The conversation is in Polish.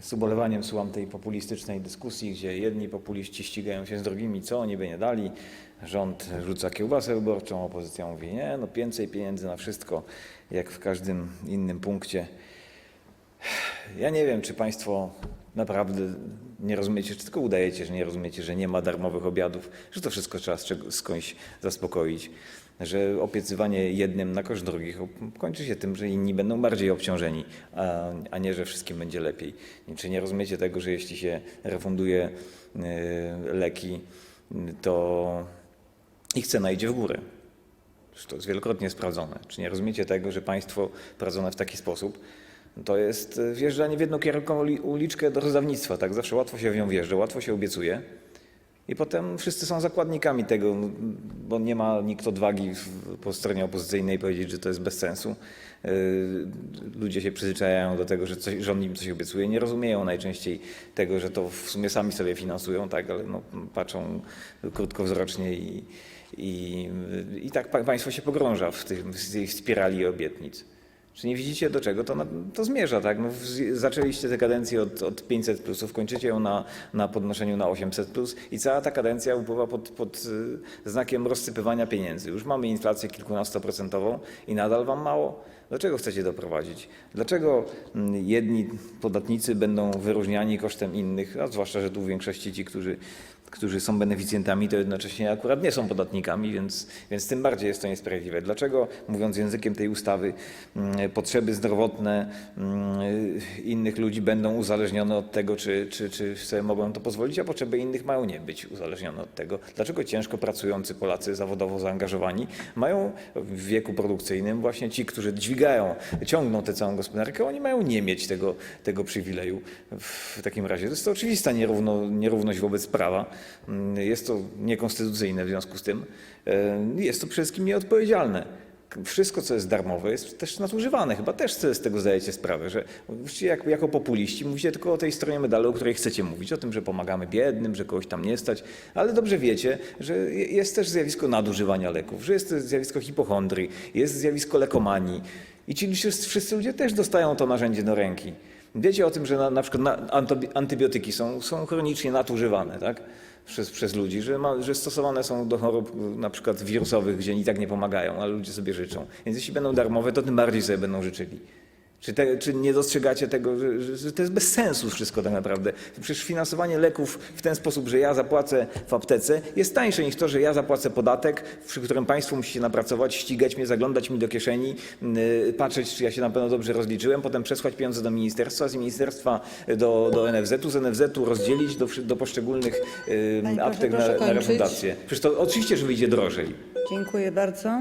z ubolewaniem słucham tej populistycznej dyskusji, gdzie jedni populiści ścigają się z drugimi, co oni by nie dali. Rząd rzuca kiełbasę wyborczą, opozycja mówi nie, no więcej pieniędzy na wszystko, jak w każdym innym punkcie. Ja nie wiem, czy Państwo naprawdę nie rozumiecie, czy tylko udajecie, że nie rozumiecie, że nie ma darmowych obiadów, że to wszystko trzeba skądś zaspokoić, że obiecywanie jednym na koszt drugich kończy się tym, że inni będą bardziej obciążeni, a, a nie, że wszystkim będzie lepiej. Czy nie rozumiecie tego, że jeśli się refunduje y, leki, y, to ich cena idzie w górę? To jest wielokrotnie sprawdzone. Czy nie rozumiecie tego, że państwo prowadzone w taki sposób to jest e, wjeżdżanie w jednokierunkową uli- uliczkę do rozdawnictwa. Tak? Zawsze łatwo się w nią wjeżdża, łatwo się obiecuje. I potem wszyscy są zakładnikami tego, bo nie ma nikt odwagi po stronie opozycyjnej powiedzieć, że to jest bez sensu. Yy, Ludzie się przyzwyczajają do tego, że coś, rząd im coś obiecuje. Nie rozumieją najczęściej tego, że to w sumie sami sobie finansują, tak, ale no, patrzą krótkowzrocznie i, i, i tak pa- państwo się pogrąża w tej spirali obietnic. Czy nie widzicie do czego to, na, to zmierza, tak? No, zaczęliście tę kadencję od, od 500 plusów, kończycie ją na, na podnoszeniu na 800 plus i cała ta kadencja upływa pod, pod y, znakiem rozsypywania pieniędzy. Już mamy inflację kilkunastoprocentową i nadal wam mało? Do czego chcecie doprowadzić? Dlaczego mm, jedni podatnicy będą wyróżniani kosztem innych, a zwłaszcza, że tu w większości ci, którzy, którzy są beneficjentami, to jednocześnie akurat nie są podatnikami, więc, więc tym bardziej jest to niesprawiedliwe. Dlaczego, mówiąc językiem tej ustawy, mm, potrzeby zdrowotne mm, innych ludzi będą uzależnione od tego, czy, czy, czy sobie mogą to pozwolić, a potrzeby innych mają nie być uzależnione od tego? Dlaczego ciężko pracujący Polacy, zawodowo zaangażowani, mają w wieku produkcyjnym właśnie ci, którzy dźwigają, ciągną tę całą gospodarkę, oni mają nie mieć tego, tego przywileju w takim razie. To jest to oczywista nierówno, nierówność wobec prawa. Mm, Jest to niekonstytucyjne w związku z tym. E, Jest to przede wszystkim nieodpowiedzialne. Wszystko, co jest darmowe, jest też nadużywane. Chyba też sobie z tego zdajecie sprawę, że jak, jako populiści mówicie tylko o tej stronie medalu, o której chcecie mówić, o tym, że pomagamy biednym, że kogoś tam nie stać, ale dobrze wiecie, że je- jest też zjawisko nadużywania leków, że jest zjawisko hipochondrii, jest zjawisko lekomanii i ci wszyscy, ludzie też dostają to narzędzie do ręki. Wiecie o tym, że na, na przykład na, antybiotyki są, są chronicznie nadużywane, tak? Przez, przez ludzi, że, ma, że stosowane są do chorób na przykład wirusowych, gdzie i tak nie pomagają, ale ludzie sobie życzą. Więc jeśli będą darmowe, to tym bardziej sobie będą życzyli. Czy, te, czy nie dostrzegacie tego, że, że, to jest bez sensu wszystko tak naprawdę? Przecież finansowanie leków w ten sposób, że ja zapłacę w aptece, jest tańsze niż to, że ja zapłacę podatek, przy którym państwo musi się napracować, ścigać mnie, zaglądać mi do kieszeni, yy, patrzeć, czy ja się na pewno dobrze rozliczyłem, potem przesłać pieniądze do ministerstwa, z ministerstwa do, do NFZ-u, z NFZ-u rozdzielić do, do poszczególnych pośle, aptek na, proszę na refundację. Przecież to oczywiście, że wyjdzie drożej. Dziękuję bardzo.